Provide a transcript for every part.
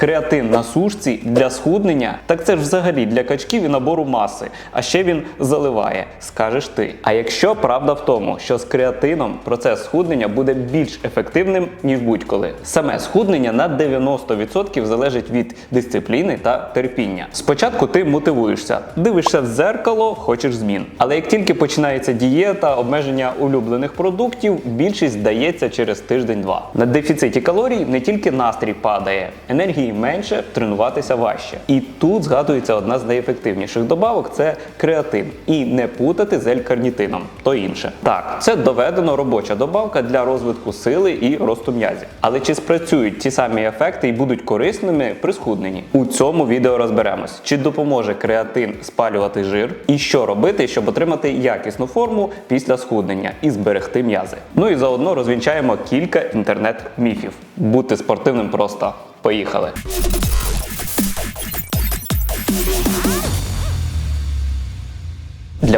Креатин на сушці для схуднення, так це ж взагалі для качків і набору маси. А ще він заливає, скажеш ти. А якщо правда в тому, що з креатином процес схуднення буде більш ефективним, ніж будь-коли. Саме схуднення на 90% залежить від дисципліни та терпіння. Спочатку ти мотивуєшся, дивишся в дзеркало, хочеш змін. Але як тільки починається дієта, обмеження улюблених продуктів, більшість здається через тиждень-два. На дефіциті калорій не тільки настрій падає, енергії менше, тренуватися важче. І тут згадується одна з найефективніших добавок це креатин. І не путати з ель-карнітином, то інше. Так, це доведено робоча добавка для розвитку сили і росту м'язів. Але чи спрацюють ті самі ефекти і будуть корисними при схудненні? У цьому відео розберемось, чи допоможе креатин спалювати жир, і що робити, щоб отримати якісну форму після схуднення і зберегти м'язи. Ну і заодно розвінчаємо кілька інтернет-міфів. Бути спортивним просто. Поїхали!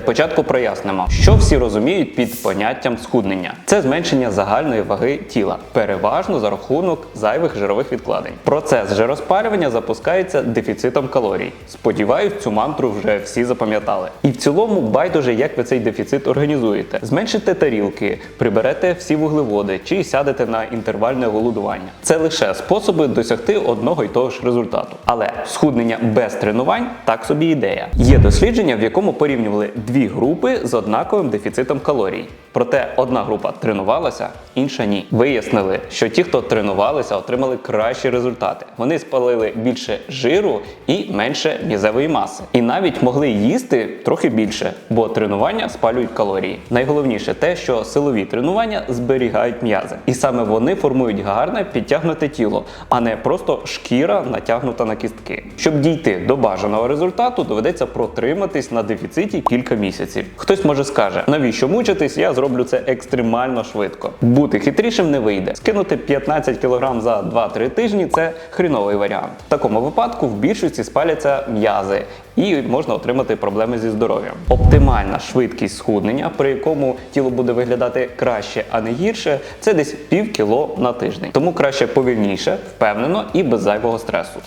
Для початку прояснимо, що всі розуміють під поняттям схуднення. Це зменшення загальної ваги тіла, переважно за рахунок зайвих жирових відкладень. Процес жироспалювання запускається дефіцитом калорій. Сподіваюсь, цю мантру вже всі запам'ятали. І в цілому байдуже, як ви цей дефіцит організуєте. Зменшите тарілки, приберете всі вуглеводи чи сядете на інтервальне голодування. Це лише способи досягти одного й того ж результату. Але схуднення без тренувань так собі ідея. Є дослідження, в якому порівнювали дві групи з однаковим дефіцитом калорій. Проте одна група тренувалася, інша ні. Вияснили, що ті, хто тренувалися, отримали кращі результати. Вони спалили більше жиру і менше м'язевої маси. І навіть могли їсти трохи більше, бо тренування спалюють калорії. Найголовніше те, що силові тренування зберігають м'язи. І саме вони формують гарне підтягнуте тіло, а не просто шкіра натягнута на кістки. Щоб дійти до бажаного результату, доведеться протриматись на дефіциті кілька місяців. Хтось може скаже, навіщо мучитись, я зроблю це екстремально швидко. Бути хитрішим не вийде. Скинути 15 кг за 2-3 тижні це хріновий варіант. В такому випадку в більшості спаляться м'язи. І можна отримати проблеми зі здоров'ям. Оптимальна швидкість схуднення, при якому тіло буде виглядати краще, а не гірше, це десь пів кіло на тиждень. Тому краще повільніше, впевнено і без зайвого стресу.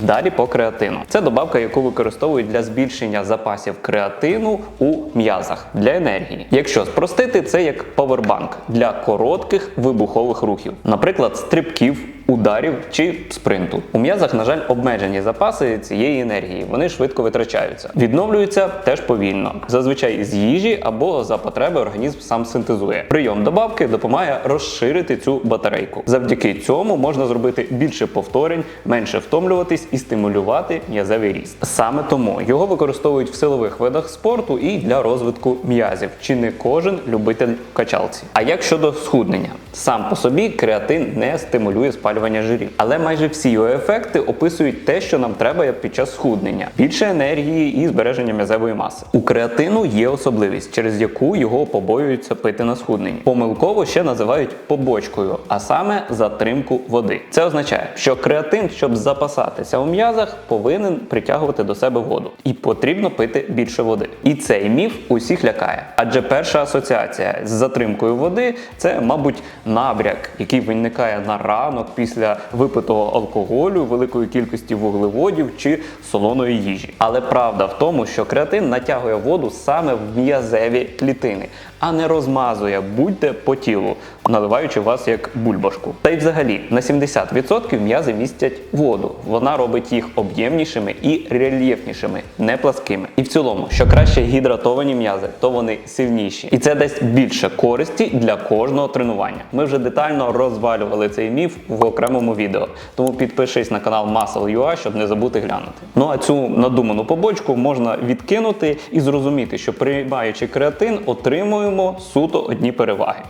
Далі по креатину. Це добавка, яку використовують для збільшення запасів креатину у м'язах для енергії. Якщо спростити, це як павербанк для коротких вибухових рухів, наприклад, стрибків. Ударів чи спринту. У м'язах, на жаль, обмежені запаси цієї енергії. Вони швидко витрачаються. Відновлюються теж повільно, зазвичай з їжі або за потреби організм сам синтезує. Прийом добавки допомагає розширити цю батарейку. Завдяки цьому можна зробити більше повторень, менше втомлюватись і стимулювати м'язевий ріст. Саме тому його використовують в силових видах спорту і для розвитку м'язів. Чи не кожен любитель качалці? А як щодо схуднення, сам по собі креатин не стимулює спалювання жирів, але майже всі його ефекти описують те, що нам треба під час схуднення: більше енергії і збереження м'язевої маси. У креатину є особливість, через яку його побоюються пити на схудненні. Помилково ще називають побочкою, а саме затримку води. Це означає, що креатин, щоб запасатися у м'язах, повинен притягувати до себе воду, і потрібно пити більше води. І цей міф усіх лякає. Адже перша асоціація з затримкою води це, мабуть, набряк, який виникає на ранок після випитого алкоголю, великої кількості вуглеводів чи солоної їжі. Але правда в тому, що креатин натягує воду саме в м'язеві клітини, а не розмазує будь-де по тілу, наливаючи вас як бульбашку. Та й взагалі на 70% м'язи містять воду. Вона робить їх об'ємнішими і рельєфнішими, не пласкими. І в цілому, що краще гідратовані м'язи, то вони сильніші. І це дасть більше користі для кожного тренування. Ми вже детально розвалювали цей міф в окремому відео. Тому підпишись на канал Muscle.ua, щоб не забути глянути. Ну а цю надуману побочку можна відкинути і зрозуміти, що приймаючи креатин, отримуємо суто одні переваги.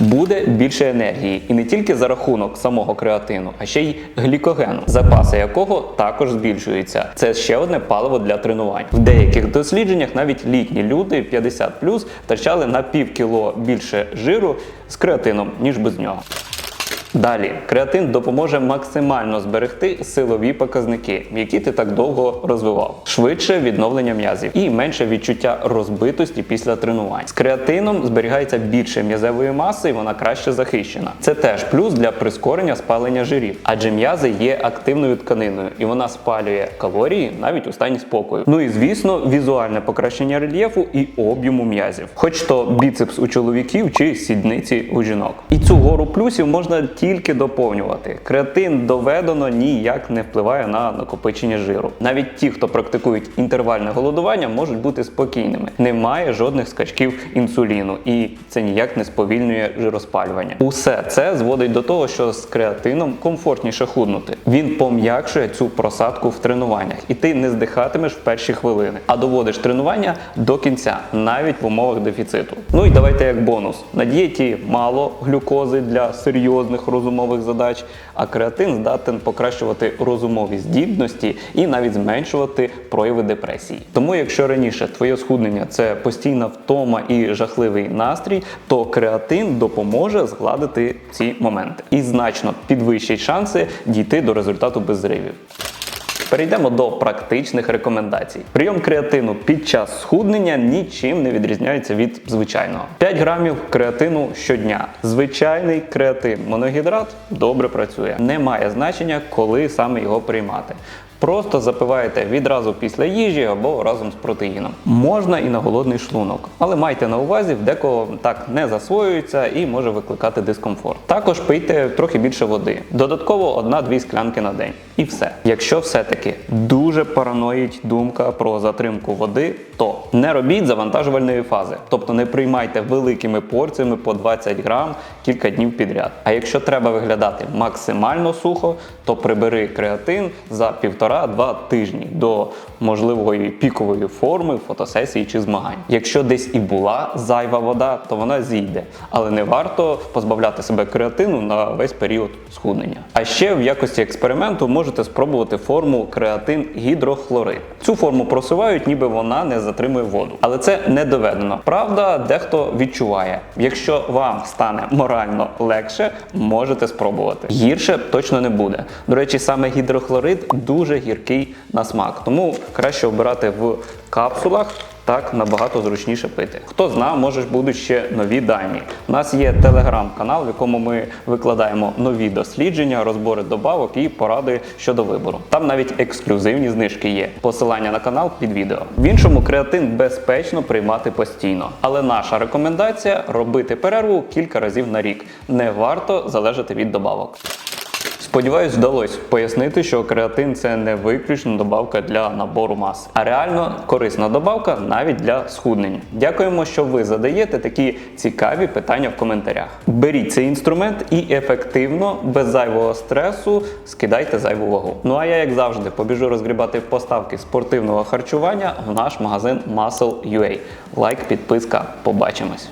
Буде більше енергії, і не тільки за рахунок самого креатину, а ще й глікогену, запаси якого також збільшуються. Це ще одне паливо для тренувань. В деяких дослідженнях навіть літні люди 50 втрачали на пів кіло більше жиру з креатином, ніж без нього. Далі, креатин допоможе максимально зберегти силові показники, які ти так довго розвивав, швидше відновлення м'язів і менше відчуття розбитості після тренувань. З креатином зберігається більше м'язевої маси, і вона краще захищена. Це теж плюс для прискорення спалення жирів, адже м'язи є активною тканиною, і вона спалює калорії навіть у стані спокою. Ну і звісно, візуальне покращення рельєфу і об'єму м'язів, хоч то біцепс у чоловіків чи сідниці у жінок. І цю гору плюсів можна тільки доповнювати. Креатин доведено ніяк не впливає на накопичення жиру. Навіть ті, хто практикують інтервальне голодування, можуть бути спокійними. Немає жодних скачків інсуліну, і це ніяк не сповільнює жироспалювання. Усе це зводить до того, що з креатином комфортніше худнути. Він пом'якшує цю просадку в тренуваннях, і ти не здихатимеш в перші хвилини, а доводиш тренування до кінця, навіть в умовах дефіциту. Ну і давайте як бонус: на дієті мало глюкози для серйозних розумових задач, а креатин здатен покращувати розумові здібності і навіть зменшувати прояви депресії. Тому, якщо раніше твоє схуднення це постійна втома і жахливий настрій, то креатин допоможе згладити ці моменти і значно підвищить шанси дійти до результату без зривів. Перейдемо до практичних рекомендацій. Прийом креатину під час схуднення нічим не відрізняється від звичайного. 5 грамів креатину щодня. Звичайний креатин моногідрат добре працює. Не має значення, коли саме його приймати. Просто запиваєте відразу після їжі або разом з протеїном. Можна і на голодний шлунок, але майте на увазі, в декого так не засвоюється і може викликати дискомфорт. Також пийте трохи більше води, додатково 1-2 склянки на день. І все. Якщо все-таки дуже параноїть думка про затримку води, то не робіть завантажувальної фази, тобто не приймайте великими порціями по 20 грам кілька днів підряд. А якщо треба виглядати максимально сухо, то прибери креатин за півтора-два тижні до можливої пікової форми, фотосесії чи змагань. Якщо десь і була зайва вода, то вона зійде, але не варто позбавляти себе креатину на весь період схуднення. А ще в якості експерименту можете спробувати форму креатин гідрохлорид. Цю форму просувають, ніби вона не затримує воду, але це не доведено. Правда, дехто відчуває. Якщо вам стане морально легше, можете спробувати. Гірше точно не буде. До речі, саме гідрохлорид дуже гіркий на смак, тому краще обирати в капсулах. Так набагато зручніше пити. Хто зна, може будуть ще нові дані. У нас є телеграм-канал, в якому ми викладаємо нові дослідження, розбори добавок і поради щодо вибору. Там навіть ексклюзивні знижки є. Посилання на канал під відео. В іншому креатин безпечно приймати постійно. Але наша рекомендація робити перерву кілька разів на рік. Не варто залежати від добавок. Сподіваюсь, вдалося пояснити, що креатин це не виключно добавка для набору маси, а реально корисна добавка навіть для схуднення. Дякуємо, що ви задаєте такі цікаві питання в коментарях. Беріть цей інструмент і ефективно, без зайвого стресу, скидайте зайву вагу. Ну а я, як завжди, побіжу розгрібати поставки спортивного харчування в наш магазин Muscle.ua. Лайк, підписка, побачимось.